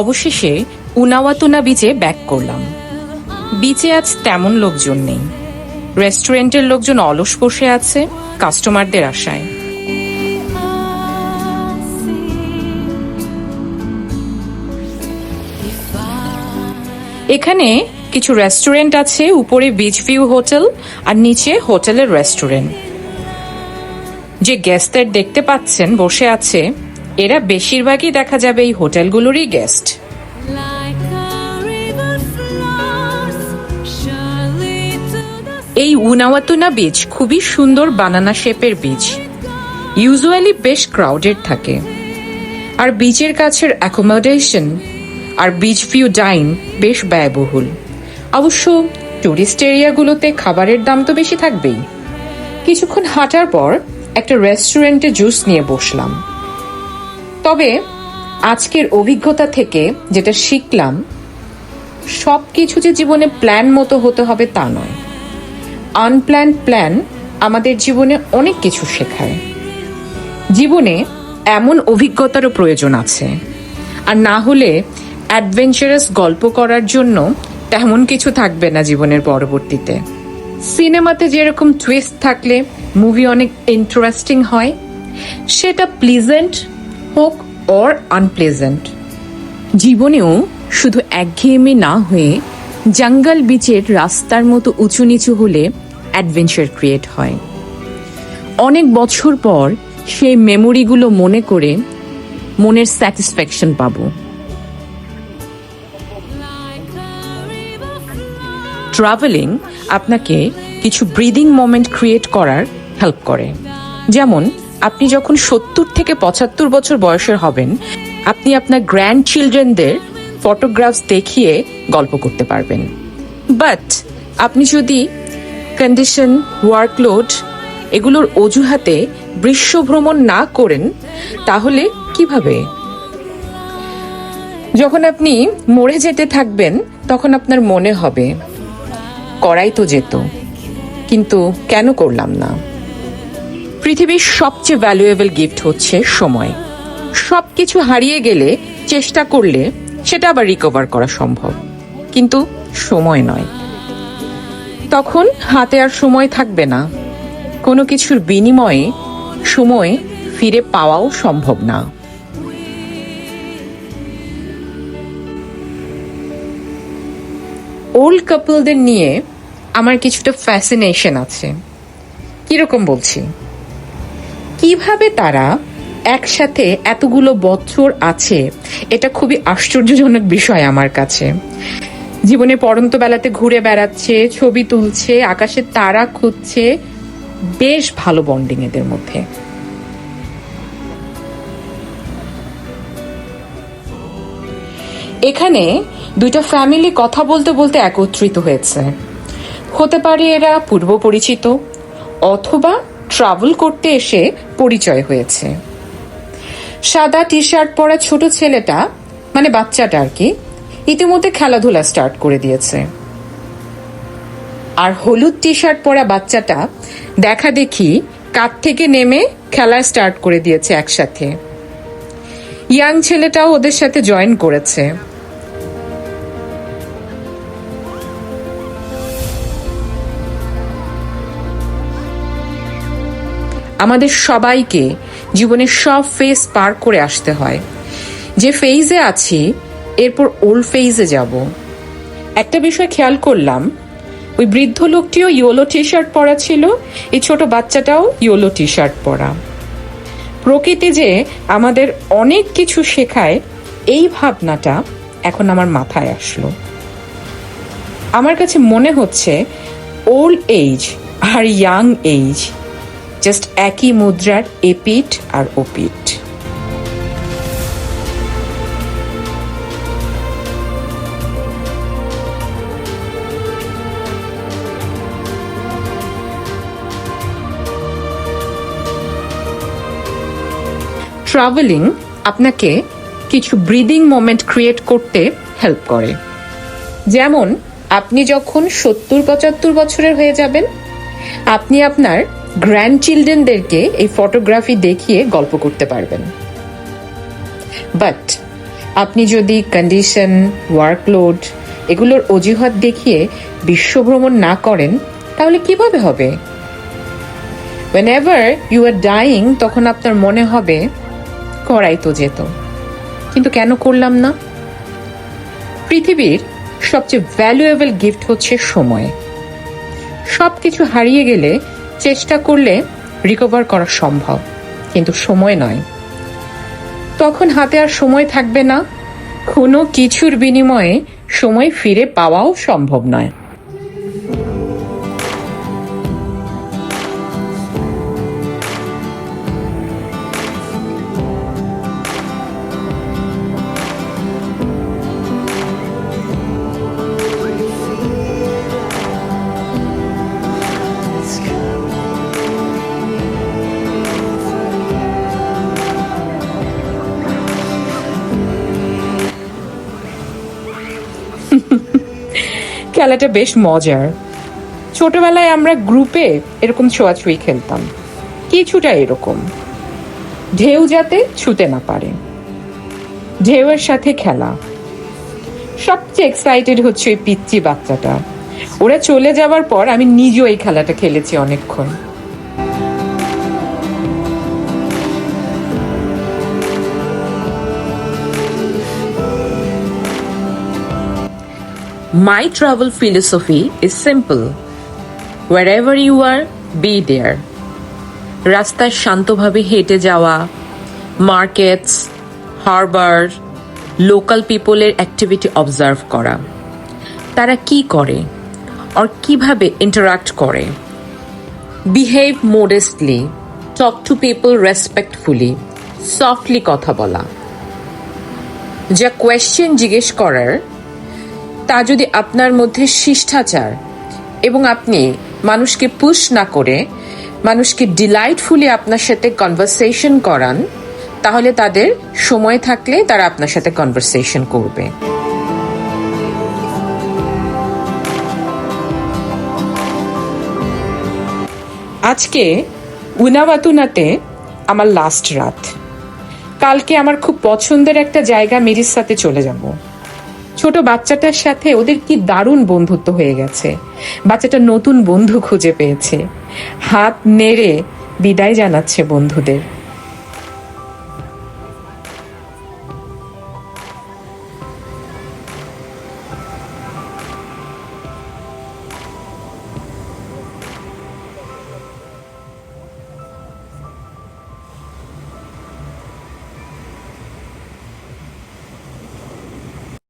অবশেষে উনাওয়াতুনা বিচে ব্যাক করলাম। বিচে আজ তেমন লোকজন নেই। রেস্টুরেন্টের লোকজন অলস বসে আছে, কাস্টমারদের আশায়। এখানে কিছু রেস্টুরেন্ট আছে, উপরে বিচ ভিউ হোটেল আর নিচে হোটেলের রেস্টুরেন্ট যে গেস্টদের দেখতে পাচ্ছেন, বসে আছে এরা বেশিরভাগই দেখা যাবে এই হোটেলগুলোরই গেস্ট এই উনাওয়াতুনা বিচ খুবই সুন্দর বানানা শেপের বিচ ইউজুয়ালি বেশ ক্রাউডেড থাকে। আর বিচের কাছের অ্যাকোমোডেশন আর বিচ ভিউ ডাইন বেশ ব্যয়বহুল। অবশ্য টুরিস্ট এরিয়াগুলোতে খাবারের দাম তো বেশি থাকবেই। কিছুক্ষণ হাঁটার পর একটা রেস্টুরেন্টে জুস নিয়ে বসলাম। তবে আজকের অভিজ্ঞতা থেকে যেটা শিখলাম সব কিছু যে জীবনে প্ল্যান মতো হতে হবে তা নয়। আনপ্ল্যান প্ল্যান আমাদের জীবনে অনেক কিছু শেখায়। জীবনে এমন অভিজ্ঞতারও প্রয়োজন আছে। আর না হলে অ্যাডভেঞ্চারাস গল্প করার জন্য তেমন কিছু থাকবে না জীবনের পরবর্তীতে। সিনেমাতে যেরকম টুইস্ট থাকলে মুভি অনেক ইন্টারেস্টিং হয়, সেটা প্লিজেন্ট হোক অর আনপ্লেজেন্ট জীবনেও শুধু একঘেয়েমি না হয়ে জঙ্গল বিচের রাস্তার মতো উঁচু নিচু হলে অ্যাডভেঞ্চার ক্রিয়েট হয়। অনেক বছর পর সেই মেমোরিগুলো মনে করে মনের স্যাটিসফ্যাকশন পাবো। ট্রাভেলিং আপনাকে কিছু ব্রিদিং মোমেন্ট ক্রিয়েট করার হেল্প করে। যেমন আপনি যখন সত্তর থেকে পঁচাত্তর বছর বয়সের হবেন, আপনি আপনার গ্র্যান্ড চিলড্রেনদের ফটোগ্রাফস দেখিয়ে গল্প করতে পারবেন। বাট আপনি যদি কন্ডিশন ওয়ার্কলোড এগুলোর অজুহাতে বিশ্ব ভ্রমণ না করেন, তাহলে কীভাবে? যখন আপনি মরে যেতে থাকবেন, তখন আপনার মনে হবে, করাই তো যেত, কিন্তু কেন করলাম না? পৃথিবীর সবচেয়ে ভ্যালুয়েবল গিফট হচ্ছে সময়। সব কিছু হারিয়ে গেলে চেষ্টা করলে সেটা আবার রিকভার করা সম্ভব। কিন্তু সময় নয়। তখন হাতে আর সময় থাকবে না। কোনো কিছুর বিনিময়ে সময় ফিরে পাওয়াও সম্ভব না। ওল্ড কাপলদের নিয়ে আমার কিছুটা ফ্যাসিনেশন আছে। কীরকম বলছি? কীভাবে তারা একসাথে এতগুলো বছর আছে? এটা খুবই আশ্চর্যজনক বিষয় আমার কাছে। জীবনে পরন্ত বেলাতে ঘুরে বেড়াচ্ছে, ছবি তুলছে, আকাশে তারা খুঁজছে, বেশ ভালো বন্ডিং এদের মধ্যে। এখানে দুইটা ফ্যামিলি কথা বলতে বলতে একত্রিত হয়েছে। হতে পারে এরা পূর্ব পরিচিত অথবা ট্রাভেল করতে এসে পরিচয় হয়েছে। সাদা টি শার্ট পরা ছোট ছেলেটা মানে বাচ্চাটা আর কি, ইতিমধ্যে খেলাধুলা স্টার্ট করে দিয়েছে। আর হলুদ টি শার্ট পরা বাচ্চাটা দেখা দেখি কাঠ থেকে নেমে খেলা স্টার্ট করে দিয়েছে একসাথে। ইয়াং ছেলেটাও ওদের সাথে জয়েন করেছে। আমাদের সবাইকে জীবনের সব ফেজ পার করে আসতে হয়। যে ফেজে আছি, এরপর ওল্ড ফেজে যাব। একটা বিষয় খেয়াল করলাম, ওই বৃদ্ধ লোকটিও ইয়োলো টি শার্ট পরা ছিল, এই ছোট বাচ্চাটাও ইয়োলো টি শার্ট পরা। প্রকৃতি যে আমাদের অনেক কিছু শেখায়, এই ভাবনাটা এখন আমার মাথায় আসলো। আমার কাছে মনে হচ্ছে ওল্ড এজ আর ইয়াং এজ জাস্ট একই মুদ্রার এপিট আর ওপিট ট্রাভেলিং আপনাকে কিছু ব্রিদিং মোমেন্ট ক্রিয়েট করতে হেল্প করে। যেমন, আপনি যখন সত্তর পঁচাত্তর বছরের হয়ে যাবেন, আপনি আপনার গ্র্যান্ড চিলড্রেনদেরকে এই ফটোগ্রাফি দেখিয়ে গল্প করতে পারবেন। বাট আপনি যদি কন্ডিশন ওয়ার্কলোড এগুলোর অজুহাত দেখিয়ে বিশ্বভ্রমণ না করেন, তাহলে কীভাবে হবে? Whenever you are dying তখন আপনার মনে হবে, করাই তো যেত। কিন্তু কেন করলাম না? পৃথিবীর সবচেয়ে ভ্যালুয়েবল গিফট হচ্ছে সময়। সবকিছু হারিয়ে গেলে চেষ্টা করলে রিকভার করা সম্ভব, কিন্তু সময় নয়। তখন হাতে আর সময় থাকবে না, কোনো কিছুর বিনিময়ে সময় ফিরে পাওয়াও সম্ভব নয়। খেলাটা বেশ মজার। ছোটবেলায় আমরা গ্রুপে এরকম ছোঁয়াছুঁই খেলতাম। কিছুটা এরকম। ঢেউ যাতে ছুতে না পারে। ঢেউয়ের সাথে খেলা। সবচেয়ে এক্সাইটেড হচ্ছে ওই পিচ্চি বাচ্চাটা। ওরা চলে যাওয়ার পর আমি নিজেও এই খেলাটা খেলেছি অনেকক্ষণ। My travel philosophy is simple. Wherever you are, be there. রাস্তায় শান্তভাবে হেঁটে যাওয়া মার্কেটস হারবার লোকাল পিপলের অ্যাক্টিভিটি অবজার্ভ করা তারা কি করে আর কীভাবে ইন্টারাক্ট করে behave modestly talk to people respectfully softly কথা বলা যা কোয়েশ্চেন জিজ্ঞেস করার তা যদি আপনার মধ্যে শিষ্টাচার এবং আপনি মানুষকে পুশ না করে, মানুষকে ডিলাইটফুলি আপনার সাথে কনভারসেশন করান, তাহলে তাদের সময় থাকলে তারা আপনার সাথে কনভারসেশন করবে। আজকে উনাবাতুনাতে আমার লাস্ট রাত। কালকে আমার খুব পছন্দের একটা জায়গা মেরির সাথে চলে যাব। ছোট বাচ্চাটার সাথে ওদের কি দারুণ বন্ধুত্ব হয়ে গেছে। বাচ্চাটা নতুন বন্ধু খুঁজে পেয়েছে। হাত নেড়ে বিদায় জানাচ্ছে বন্ধুদের।